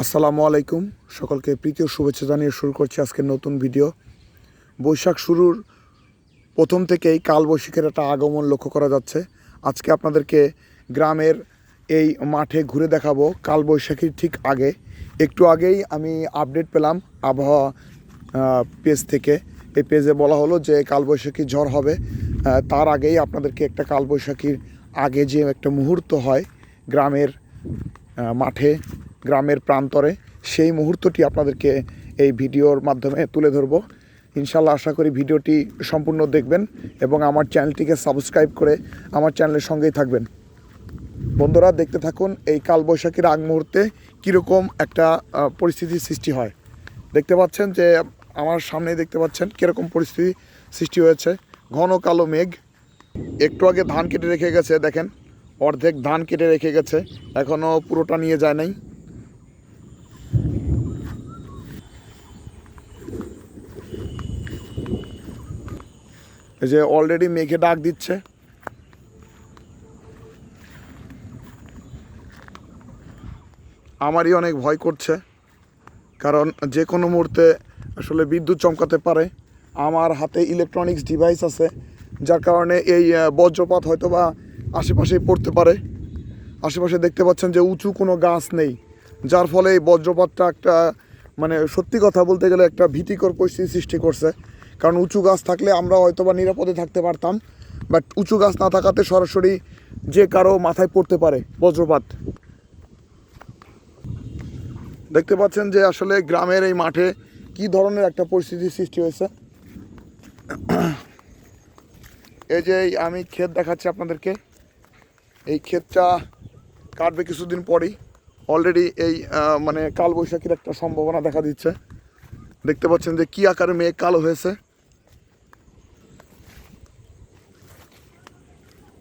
আসসালামু আলাইকুম। সকলকে প্রীতি ও শুভেচ্ছা জানিয়ে শুরু করছি আজকের নতুন ভিডিও। বৈশাখ শুরুর প্রথম থেকেই কালবৈশাখের একটা আগমন লক্ষ্য করা যাচ্ছে। আজকে আপনাদেরকে গ্রামের এই মাঠে ঘুরে দেখাবো কালবৈশাখীর ঠিক আগে। একটু আগেই আমি আপডেট পেলাম আবহাওয়া পেজ থেকে। এই পেজে বলা হলো যে কালবৈশাখী ঝড় হবে। তার আগেই আপনাদেরকে একটা কালবৈশাখীর আগে যে একটা মুহূর্ত হয় গ্রামের মাঠে। গ্রামের প্রান্তরে সেই মুহূর্তটি আপনাদেরকে এই ভিডিওর মাধ্যমে তুলে ধরব। ইনশাল্লাহ আশা করি ভিডিওটি সম্পূর্ণ দেখবেন এবং আমার চ্যানেলটিকে সাবস্ক্রাইব করে আমার চ্যানেলের সঙ্গেই থাকবেন। বন্ধুরা, দেখতে থাকুন এই কালবৈশাখীর আগ মুহূর্তে কীরকম একটা পরিস্থিতির সৃষ্টি হয়। দেখতে পাচ্ছেন যে, আমার সামনে দেখতে পাচ্ছেন কীরকম পরিস্থিতি সৃষ্টি হয়েছে। ঘন কালো মেঘ। একটু আগে ধান কেটে রেখে গেছে, দেখেন। অর্ধেক ধান কেটে রেখে গেছে। এখনও পুরোটা নিয়ে যায় নাই। এই যে অলরেডি মেঘে ডাক দিচ্ছে। আমারই অনেক ভয় করছে, কারণ যে কোনো মুহূর্তে আসলে বিদ্যুৎ চমকাতে পারে। আমার হাতে ইলেকট্রনিক্স ডিভাইস আছে, যার কারণে এই বজ্রপাত হয়তো বা আশেপাশেই পড়তে পারে। আশেপাশে দেখতে পাচ্ছেন যে উঁচু কোনো গাছ নেই, যার ফলে এই বজ্রপাতটা একটা মানে সত্যি কথা বলতে গেলে একটা ভীতিকর পরিস্থিতি সৃষ্টি করছে। কারণ উঁচু গাছ থাকলে আমরা হয়তো বা নিরাপদে থাকতে পারতাম। বাট উঁচু গাছ না থাকাতে সরাসরি যে কারও মাথায় পড়তে পারে বজ্রপাত। দেখতে পাচ্ছেন যে আসলে গ্রামের এই মাঠে কি ধরনের একটা পরিস্থিতির সৃষ্টি হয়েছে। এই যে আমি ক্ষেত দেখাচ্ছি আপনাদেরকে। এই ক্ষেতটা কাটবে কিছুদিন পরেই। অলরেডি এই মানে কালবৈশাখীর একটা সম্ভাবনা দেখা দিচ্ছে। দেখতে পাচ্ছেন যে কি আকারে মেঘ কালো হয়েছে।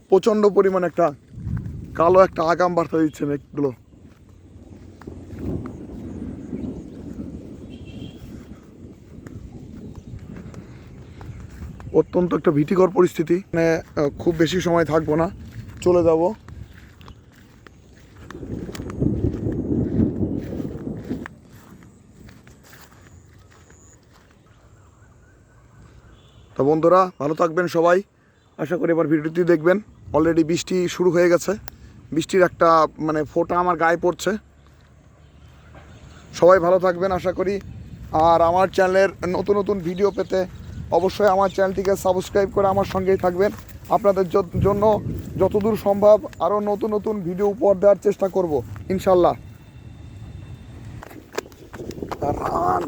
প্রচণ্ড পরিমাণ একটা কালো একটা আগাম বার্তা দিচ্ছে মেঘগুলো। অত্যন্ত একটা ভীতিকর পরিস্থিতি। মানে খুব বেশি সময় থাকব না, চলে যাব। তো বন্ধুরা, ভালো থাকবেন সবাই। আশা করি এবার ভিডিওটি দেখবেন। অলরেডি বৃষ্টি শুরু হয়ে গেছে। বৃষ্টির একটা মানে ফোঁটা আমার গায়ে পড়ছে। সবাই ভালো থাকবেন, আশা করি। আর আমার চ্যানেলের নতুন নতুন ভিডিও পেতে অবশ্যই আমার চ্যানেলটিকে সাবস্ক্রাইব করে আমার সঙ্গেই থাকবেন। আপনাদের জন্য যতদূর সম্ভব আরও নতুন নতুন ভিডিও উপহার দেওয়ার চেষ্টা করব, ইনশাল্লাহ। রান